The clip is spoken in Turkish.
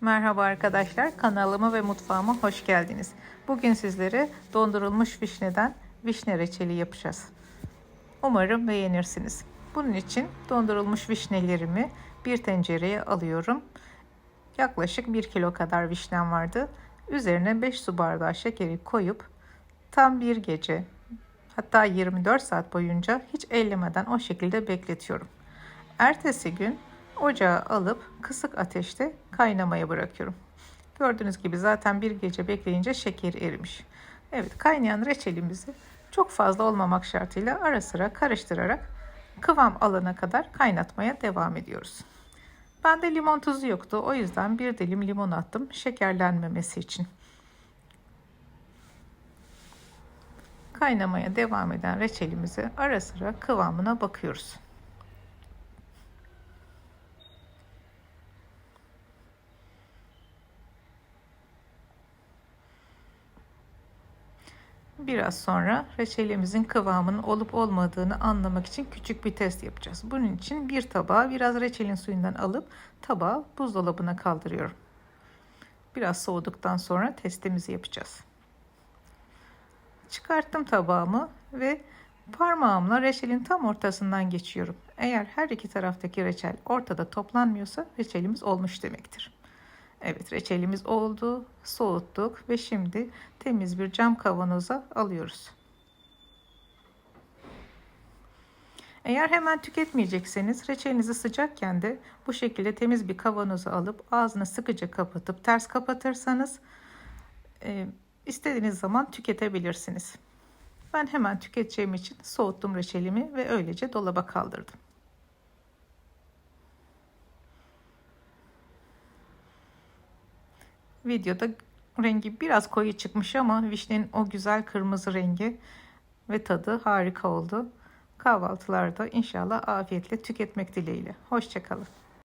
Merhaba arkadaşlar, kanalıma ve mutfağıma hoş geldiniz. Bugün sizlere dondurulmuş vişneden vişne reçeli yapacağız. Umarım beğenirsiniz. Bunun için dondurulmuş vişnelerimi bir tencereye alıyorum. Yaklaşık 1 kilo kadar vişnem vardı. Üzerine 5 su bardağı şekeri koyup tam bir gece hatta 24 saat boyunca hiç ellemeden o şekilde bekletiyorum. Ertesi gün ocağa alıp kısık ateşte kaynamaya bırakıyorum. Gördüğünüz gibi zaten bir gece bekleyince şeker erimiş. Evet kaynayan reçelimizi çok fazla olmamak şartıyla ara sıra karıştırarak kıvam alana kadar kaynatmaya devam ediyoruz. Bende limon tuzu yoktu. O yüzden bir dilim limon attım şekerlenmemesi için. Kaynamaya devam eden reçelimizi ara sıra kıvamına bakıyoruz. Biraz sonra reçelimizin kıvamının olup olmadığını anlamak için küçük bir test yapacağız. Bunun için bir tabağa biraz reçelin suyundan alıp tabağı buzdolabına kaldırıyorum. Biraz soğuduktan sonra testimizi yapacağız. Çıkarttım tabağımı ve parmağımla reçelin tam ortasından geçiyorum. Eğer her iki taraftaki reçel ortada toplanmıyorsa reçelimiz olmuş demektir. Evet reçelimiz oldu. Soğuttuk ve şimdi temiz bir cam kavanoza alıyoruz. Eğer hemen tüketmeyecekseniz reçelinizi sıcakken de bu şekilde temiz bir kavanoza alıp ağzını sıkıca kapatıp ters kapatırsanız e, istediğiniz zaman tüketebilirsiniz. Ben hemen tüketeceğim için soğuttum reçelimi ve öylece dolaba kaldırdım. Videoda rengi biraz koyu çıkmış ama vişnenin o güzel kırmızı rengi ve tadı harika oldu. Kahvaltılarda inşallah afiyetle tüketmek dileğiyle. Hoşçakalın.